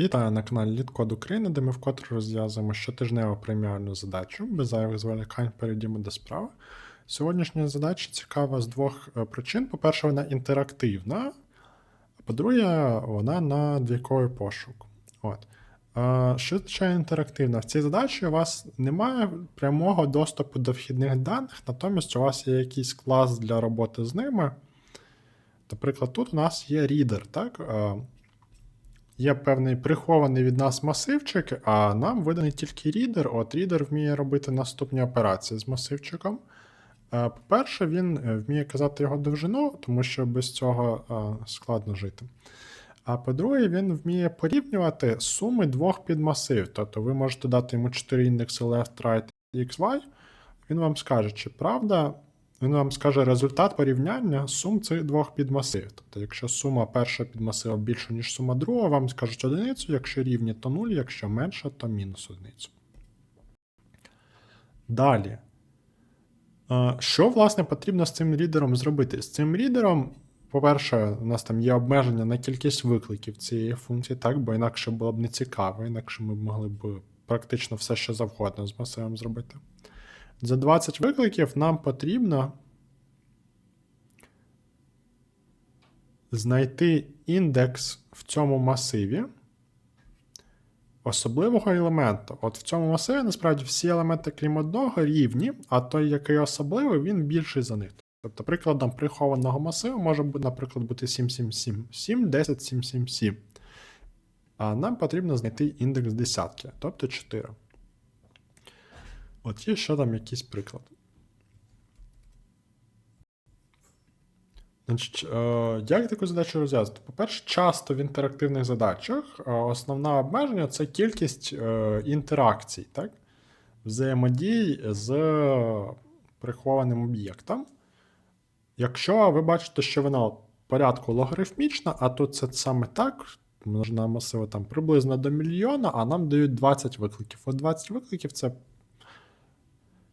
Вітаю на каналі Літкод України, де ми вкотре розв'язуємо щотижневу преміальну задачу. Без зайвих зволікань перейдімо до справи. Сьогоднішня задача цікава з двох е, причин. По-перше, вона інтерактивна, а по-друге, вона на двійковий пошук. От. Е, Що означає інтерактивна? В цій задачі у вас немає прямого доступу до вхідних даних, натомість у вас є якийсь клас для роботи з ними. Наприклад, тут у нас є reader, так? Є певний прихований від нас масивчик, а нам виданий тільки рідер. От рідер вміє робити наступні операції з масивчиком. Е, По-перше, він е, вміє казати його довжину, тому що без цього е, складно жити. А по-друге, він вміє порівнювати суми двох підмасив. Тобто ви можете дати йому 4 індекси left, right, xy, він вам скаже, чи правда, він вам скаже результат порівняння сум цих двох підмасив. Тобто, якщо сума перша підмасива більша, ніж сума другого, вам скажуть одиницю, якщо рівні, то 0, якщо менше, то мінус одиницю. Далі. Що, власне, потрібно з цим рідером зробити? З цим рідером, по-перше, у нас там є обмеження на кількість викликів цієї функції, так, бо інакше було б не цікаво, інакше ми могли б практично все, що завгодно з масивом зробити. За 20 викликів нам потрібно знайти індекс в цьому масиві особливого елементу. От в цьому масиві насправді всі елементи, крім одного, рівні, а той, який особливий, він більший за них. Тобто, прикладом прихованого масиву може наприклад, бути 777, 7, 10, 7, 7, 7. А нам потрібно знайти індекс десятки, тобто 4. От є ще там якийсь приклад. Значить, е, як таку задачу розв'язати? По-перше, часто в інтерактивних задачах е, основне обмеження це кількість е, інтеракцій, так? взаємодій з прихованим об'єктом. Якщо ви бачите, що вона порядку логарифмічна, а тут це саме так, множина масива там приблизно до мільйона, а нам дають 20 викликів. От 20 викликів це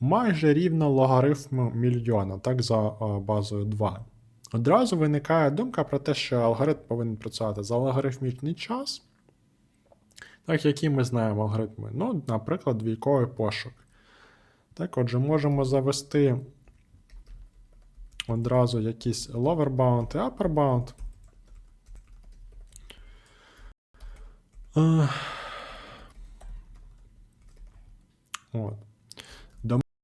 майже рівно логарифму мільйона, так, за е, базою 2. Одразу виникає думка про те, що алгоритм повинен працювати за логарифмічний час. Так, які ми знаємо алгоритми? Ну, наприклад, двійковий пошук. Так, отже, можемо завести одразу якийсь lower bound і upper bound. Е, От.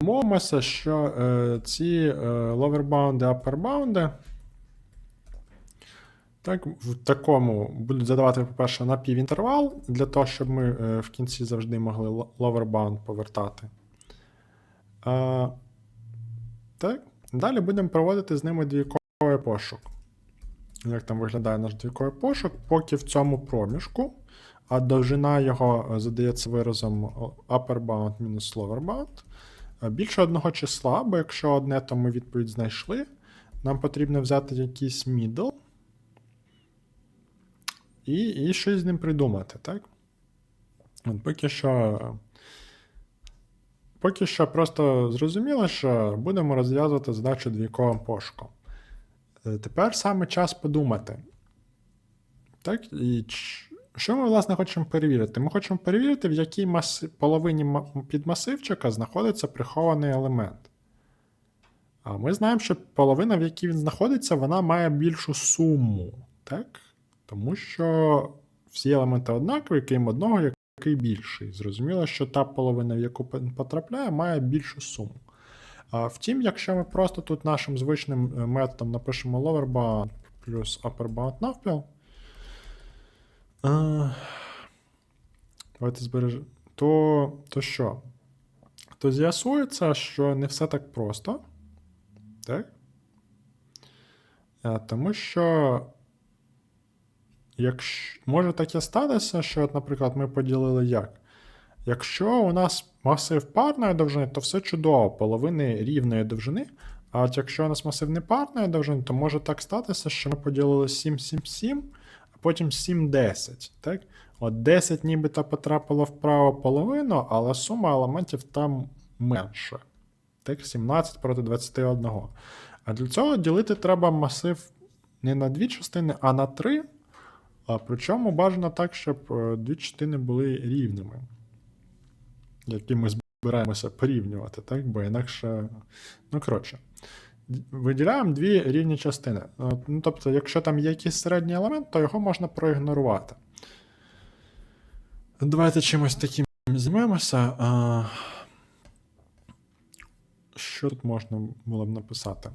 Домовимося, що е, ці upper bound так, в такому будуть задавати, по-перше, напівінтервал, для того, щоб ми е, в кінці завжди могли bound повертати. Так. Далі будемо проводити з ними двійковий пошук. Як там виглядає наш двійковий пошук, поки в цьому проміжку, а довжина його е, задається виразом upper bound мінус lower bound. Е, Більше одного числа, бо якщо одне, то ми відповідь знайшли. Нам потрібно взяти якийсь middle і, і щось з ним придумати, так? От поки що. Поки що просто зрозуміло, що будемо розв'язувати задачу двійковим пошуком. Е, Тепер саме час подумати. Так? І що ми, власне, хочемо перевірити? Ми хочемо перевірити, в якій маси... половині підмасивчика знаходиться прихований елемент. А ми знаємо, що половина, в якій він знаходиться, вона має більшу суму. Так? Тому що всі елементи однакові, крім одного, який більший. Зрозуміло, що та половина, в яку він потрапляє, має більшу суму. А, втім, якщо ми просто тут нашим звичним е, методом напишемо lower bound плюс upper bound навпіл, а, давайте збережемо, то, то що? То з'ясується, що не все так просто. Так? А, тому що Якщо може таке статися, що, от, наприклад, ми поділили як. Якщо у нас масив парної довжини, то все чудово, половини рівної довжини. А от якщо у нас масив непарної довжини, то може так статися, що ми поділили 7, 7, 7, а потім 7, 10. Так? От 10 нібито потрапило в праву половину, але сума елементів там менша. Так, 17 проти 21. А для цього ділити треба масив не на дві частини, а на три. А причому бажано так, щоб е, дві частини були рівними, які ми збираємося порівнювати, так? Бо інакше. Ну, коротше. Виділяємо дві рівні частини. Е, Ну, тобто, якщо там є якийсь середній елемент, то його можна проігнорувати. Давайте чимось таким займемося. Що тут можна було б написати?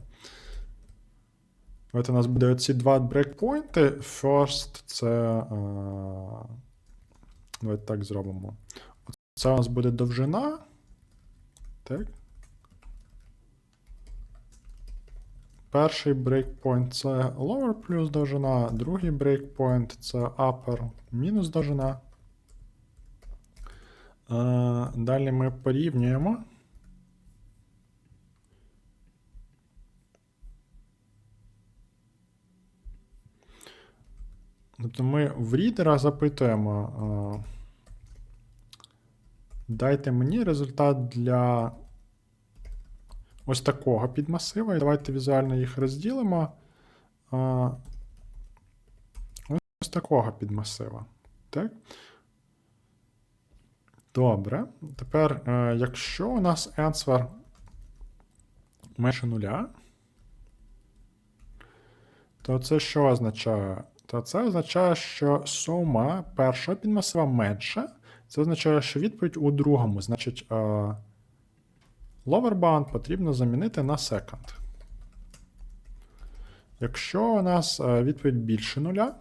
От у нас буде оці два брейкпойнти. First це. А... Давайте так зробимо. Це у нас буде довжина. Так. Перший брейкпойнт це lower плюс довжина, другий брейкпойнт це upper мінус довжина. Е, Далі ми порівнюємо. Тобто ми в рідера запитуємо. е, Дайте мені результат для ось такого підмасива. І давайте візуально їх розділимо. Ось такого підмасива. Так? Добре. Тепер, е, якщо у нас answer менше нуля, то це що означає? То це означає, що сума першого підмасива менша. Це означає, що відповідь у другому. Значить, е, lower потрібно замінити на second. Якщо у нас е, відповідь більше нуля,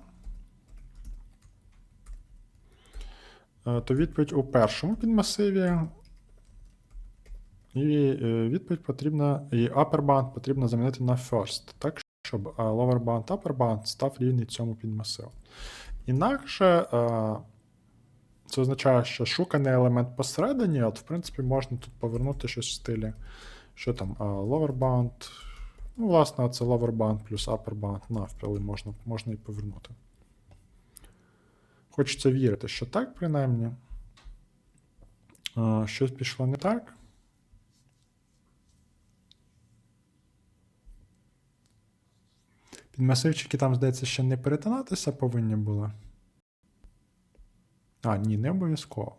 е, то відповідь у першому підмасиві. І е, відповідь потрібна, і upper bound потрібно замінити на first, так, щоб lower bound, upper bound став рівний цьому підмасиву. Інакше це означає, що шуканий елемент посередині, от, в принципі, можна тут повернути щось в стилі, що там, lower bound, ну, власне, це lower bound плюс upper bound навпіл можна, можна і повернути. Хочеться вірити, що так, принаймні. Щось пішло не так. Підмасивчики там, здається, ще не перетинатися повинні були. А, ні, не обов'язково.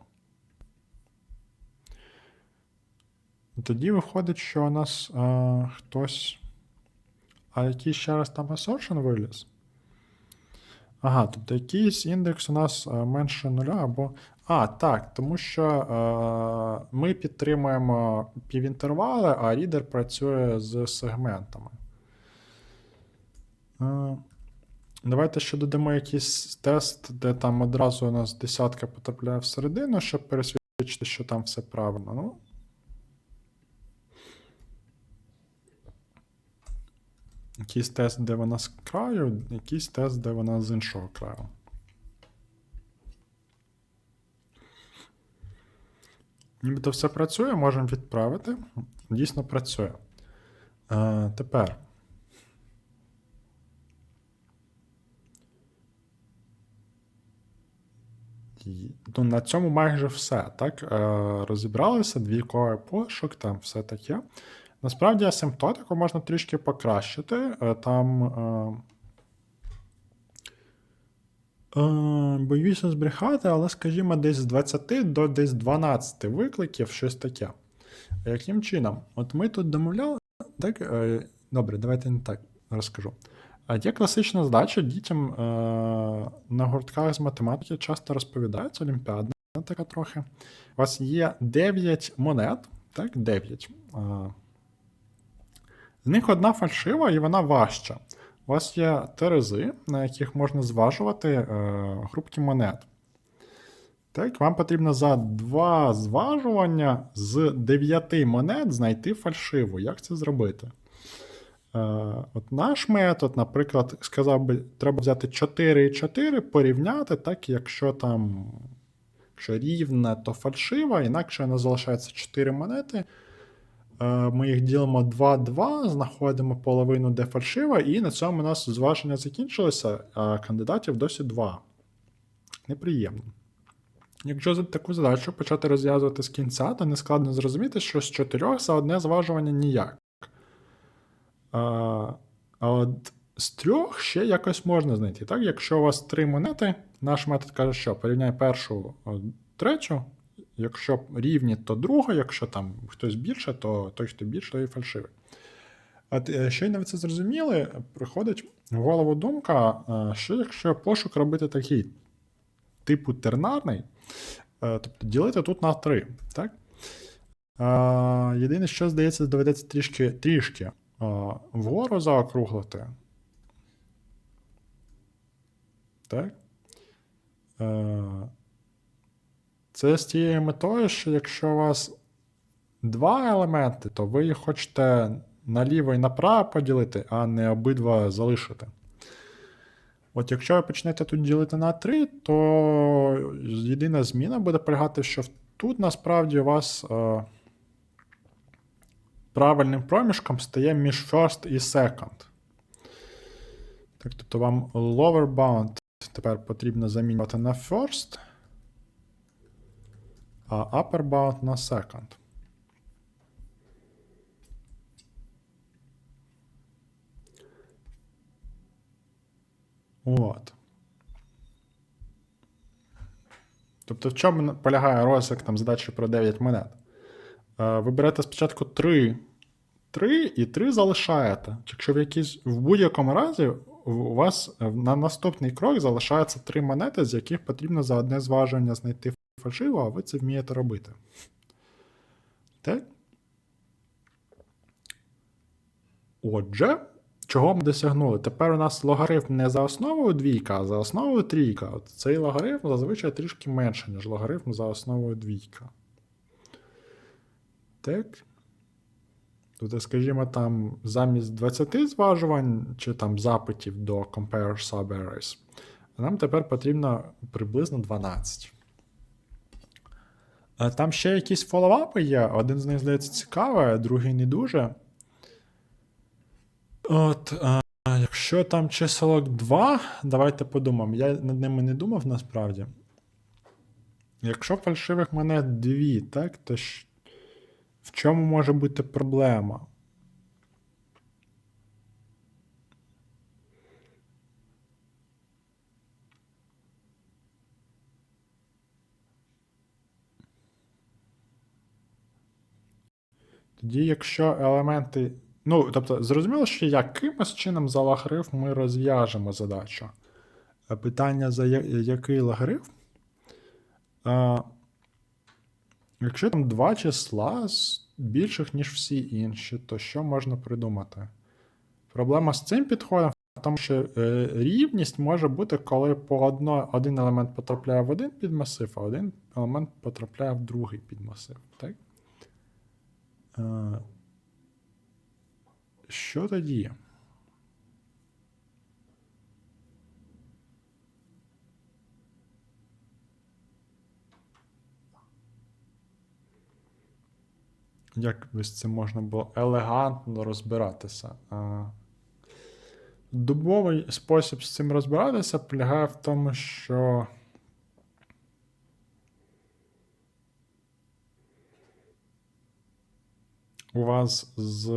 Тоді виходить, що у нас е, хтось. А який ще раз там assertion виліз? Ага, тобто якийсь індекс у нас е, менше нуля або. А, так, тому що е, ми підтримуємо півінтервали, а рідер працює з сегментами. Е, Давайте ще додамо якийсь тест, де там одразу у нас десятка потрапляє всередину, щоб пересвідчити, що там все правильно. Ну. Якийсь тест, де вона з краю, якийсь тест, де вона з іншого краю. Нібито все працює, можемо відправити. Дійсно працює. Е, тепер. Ну, на цьому майже все. Так? Е, розібралися, двійковий пошук, там все таке. Насправді асимптотику можна трішки покращити. Е, Там. Е, боюся збрехати, але, скажімо, десь з 20 до десь 12 викликів, щось таке. Яким чином? От ми тут домовляли. Так, добре, давайте не так розкажу. А Є класична задача дітям е, на гуртках з математики часто розповідається, олімпіадна така трохи. У вас є 9 монет, так, 9. Е, з них одна фальшива і вона важча. У вас є терези, на яких можна зважувати е, групки монет. Так, вам потрібно за два зважування з 9 монет знайти фальшиву. Як це зробити? Е, От наш метод, наприклад, сказав би, треба взяти 4 і 4, порівняти, так, якщо там якщо рівне, то фальшива, інакше нас залишається 4 монети. Е, Ми їх ділимо 2-2, знаходимо половину, де фальшива, і на цьому у нас зваження закінчилося, а кандидатів досі 2. Неприємно. Якщо за таку задачу почати розв'язувати з кінця, то не складно зрозуміти, що з 4 за одне зважування ніяк. А, от з трьох ще якось можна знайти. Так? Якщо у вас три монети, наш метод каже, що порівняй першу третю. Якщо рівні, то друга, якщо там хтось більше, то той, хто більше, той і фальшивий. От е, щойно ви це зрозуміли, приходить в голову думка, е, що якщо пошук робити такий типу тернарний, е, тобто ділити тут на 3. Так? Єдине, що здається, доведеться трішки трішки вгору заокруглити. Так? Е, Це з тією метою, що якщо у вас два елементи, то ви їх хочете наліво і направо поділити, а не обидва залишити. От якщо ви почнете тут ділити на 3, то єдина зміна буде полягати, що тут насправді у вас е, правильним проміжком стає між first і second. Так, тобто вам lower bound тепер потрібно замінювати на first, а upper bound на second. От. Тобто, в чому полягає розвиток там задачі про 9 монет? Е, Ви берете спочатку 3, 3 і 3 залишаєте. Якщо в якійсь в будь-якому разі у вас на наступний крок залишається 3 монети, з яких потрібно за одне зважування знайти фальшиву, а ви це вмієте робити. Так? Отже, чого ми досягнули? Тепер у нас логарифм не за основою двійка, а за основою трійка. От цей логарифм зазвичай трішки менше, ніж логарифм за основою двійка. Так. Тобто, скажімо, там замість 20 зважувань чи там запитів до compare subarrays, нам тепер потрібно приблизно 12. Е, Там ще якісь фоллоуапи є. Один з них здається цікавий, а другий не дуже. От, а, якщо там числок 2, давайте подумаємо. Я над ними не думав насправді. Якщо фальшивих монет 2, так, то в чому може бути проблема? Тоді, якщо елементи. Ну, тобто, зрозуміло, що якимось чином за логарифм ми розв'яжемо задачу. Питання, за який логарифм? Якщо там два числа більших, ніж всі інші, то що можна придумати? Проблема з цим підходом в тому, що е, рівність може бути, коли по одно, один елемент потрапляє в один підмасив, а один елемент потрапляє в другий підмасив. Так? Е, що тоді? Як би з цим можна було елегантно розбиратися? Дубовий спосіб з цим розбиратися полягає в тому, що. У вас з.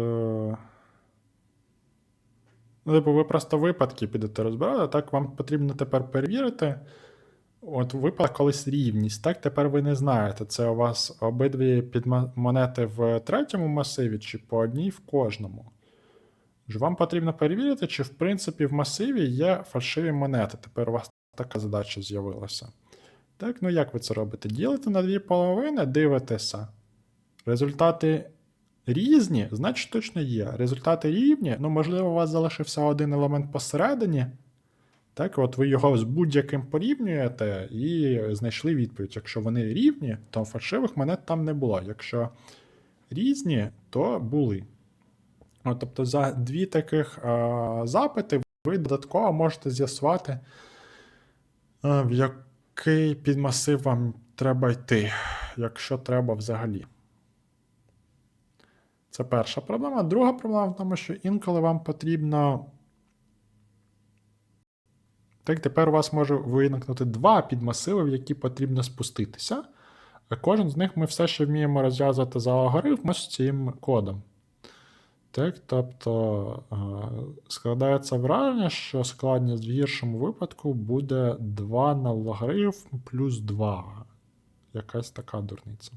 Ну, типу, ви просто випадки підете розбирати, так вам потрібно тепер перевірити. От випала колись рівність, так тепер ви не знаєте, це у вас обидві монети в третьому масиві, чи по одній в кожному. Ж вам потрібно перевірити, чи в принципі в масиві є фальшиві монети. Тепер у вас така задача з'явилася. Так, ну як ви це робите? Ділите на дві половини, дивитеся. Результати різні, значить точно є. Результати рівні, ну, можливо, у вас залишився один елемент посередині. Так, от ви його з будь-яким порівнюєте і знайшли відповідь. Якщо вони рівні, то фальшивих монет там не було. Якщо різні, то були. От, тобто за дві таких е, запити ви додатково можете з'ясувати, в який підмасив вам треба йти, якщо треба взагалі. Це перша проблема. Друга проблема в тому, що інколи вам потрібно. Так, тепер у вас може виникнути два підмасиви, в які потрібно спуститися. Кожен з них ми все ще вміємо розв'язувати за алгоритм з цим кодом. Так, тобто е, складається враження, що складність в гіршому випадку буде 2 на логарифм плюс 2. Якась така дурниця.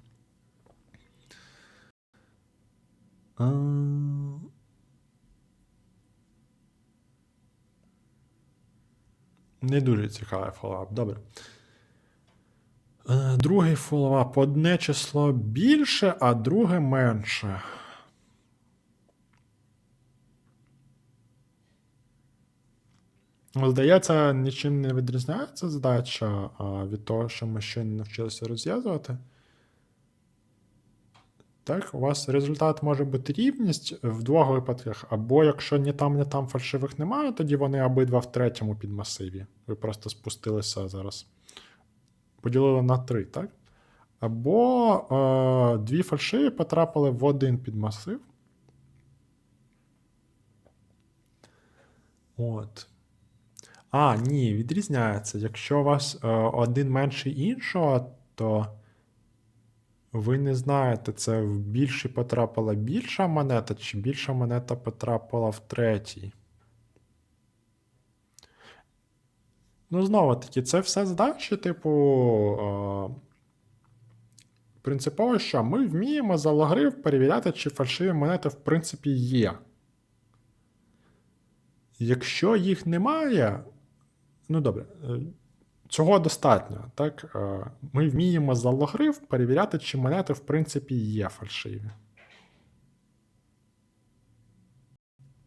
Не дуже цікавий фоллоуап. Добре. Е, Другий фоллоуап. Одне число більше, а друге менше. Здається, нічим не відрізняється задача від того, що ми ще не навчилися розв'язувати. Так, у вас результат може бути рівність в двох випадках, або якщо ні там, ні там фальшивих немає, тоді вони обидва в третьому підмасиві. Ви просто спустилися зараз. Поділили на три, так? Або е, дві фальшиві потрапили в один підмасив. От. А, ні, відрізняється. Якщо у вас е, один менший іншого, то ви не знаєте, це в більший потрапила більша монета, чи більша монета потрапила в третій. Ну, знову таки, це все задачі, типу. Принципово, що ми вміємо за логарифм перевіряти, чи фальшиві монети в принципі є. Якщо їх немає, ну добре, е, цього достатньо. Так? Е, Ми вміємо за логарифм перевіряти, чи монети в принципі є фальшиві.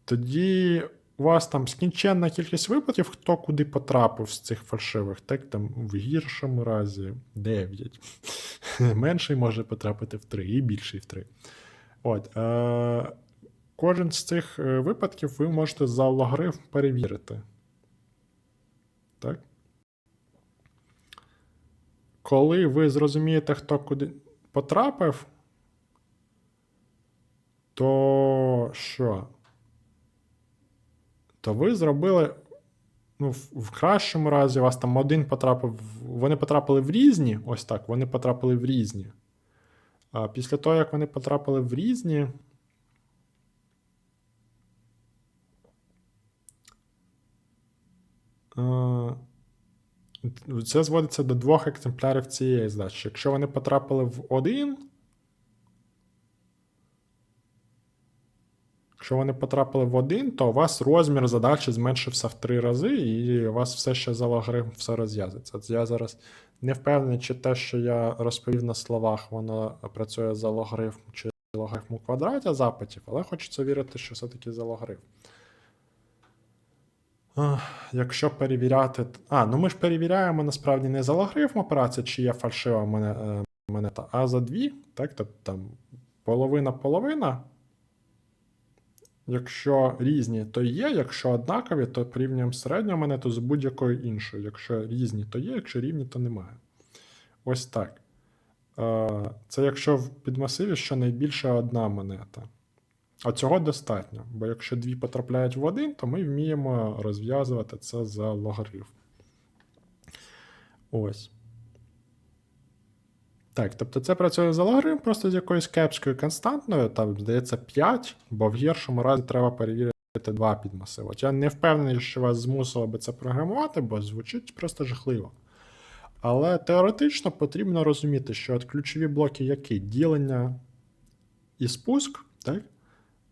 Тоді у вас там скінченна кількість випадків, хто куди потрапив з цих фальшивих, так там в гіршому разі 9. Менший може потрапити в 3 і більший в 3. От, е- кожен з цих е, випадків ви можете за логарифм перевірити. Так? Коли ви зрозумієте, хто куди потрапив, то що? То ви зробили. Ну, в, кращому разі у вас там один потрапив. Вони потрапили в різні. Ось так, вони потрапили в різні. А після того, як вони потрапили в різні. е, Це зводиться до двох екземплярів цієї задачі. Якщо вони потрапили в один. Якщо вони потрапили в один, то у вас розмір задачі зменшився в три рази, і у вас все ще за логарифм все розв'язується. Я зараз не впевнений, чи те, що я розповів на словах, воно працює за логарифм чи логарифм у квадраті запитів, але хочеться вірити, що все-таки за логарифм. Якщо перевіряти. А, ну ми ж перевіряємо насправді не за логарифм операції, чи є фальшива е, монета, а за дві. Так, тобто там половина-половина. Якщо різні, то є, якщо однакові, то порівнюємо середню монету з будь-якою іншою. Якщо різні, то є, якщо рівні, то немає. Ось так. Е, Це якщо в підмасиві щонайбільше одна монета. А цього достатньо, бо якщо дві потрапляють в один, то ми вміємо розв'язувати це за логарифм. Ось. Так, тобто це працює за логарифм просто з якоюсь кепською константною, там, здається, 5, бо в гіршому разі треба перевірити два підмасиви. От Я не впевнений, що вас змусило би це програмувати, бо звучить просто жахливо. Але теоретично потрібно розуміти, що от ключові блоки які? Ділення і спуск, так?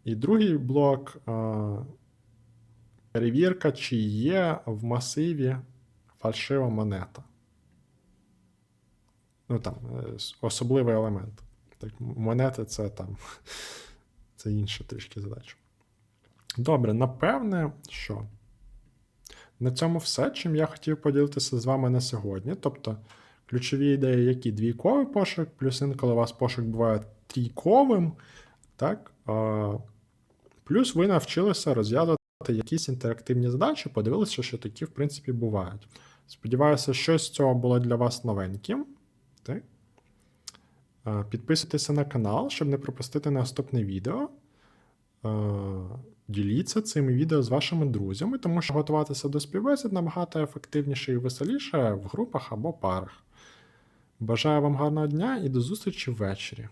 І другий блок перевірка, чи є в масиві фальшива монета. Ну там, е, особливий елемент. Так, монети це там. Це інша трішки задача. Добре, напевне, що на цьому все, чим я хотів поділитися з вами на сьогодні. Тобто, ключові ідеї, які двійковий пошук, плюс інколи у вас пошук буває трійковим. Так? Плюс ви навчилися розв'язувати якісь інтерактивні задачі, подивилися, що такі, в принципі, бувають. Сподіваюся, щось з цього було для вас новеньким. Так? Е, Підписуйтеся на канал, щоб не пропустити наступне відео. Е, Діліться цими відео з вашими друзями, тому що готуватися до співбесід набагато ефективніше і веселіше в групах або парах. Бажаю вам гарного дня і до зустрічі ввечері.